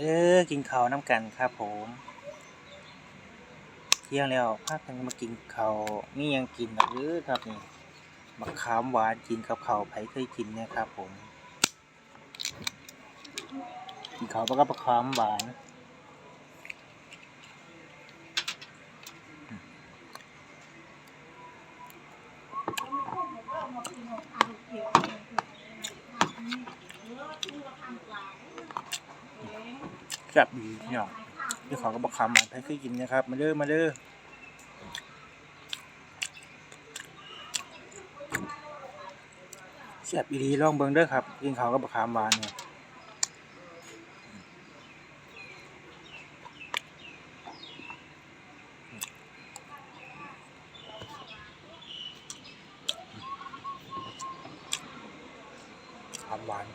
เออกินข้าวน้ำกันครับผมเที่ยงแล้วพากันมากินข้าวมีหยังกินแบบเออครับนี่มะขามหวานกินกับข้าวไผเคยกินเนี่ยครับผมกินข้าวกับมะขามหวาน แซ่บดีพี่น้องกินข้าวกับมะขามหวานไผเคยกินนะครับ มาเด้อมาเด้อแซ่บอีหลีลองเบิ่งเด้อครับกินข้าวกับมะขามหวานเนี่ยหวาน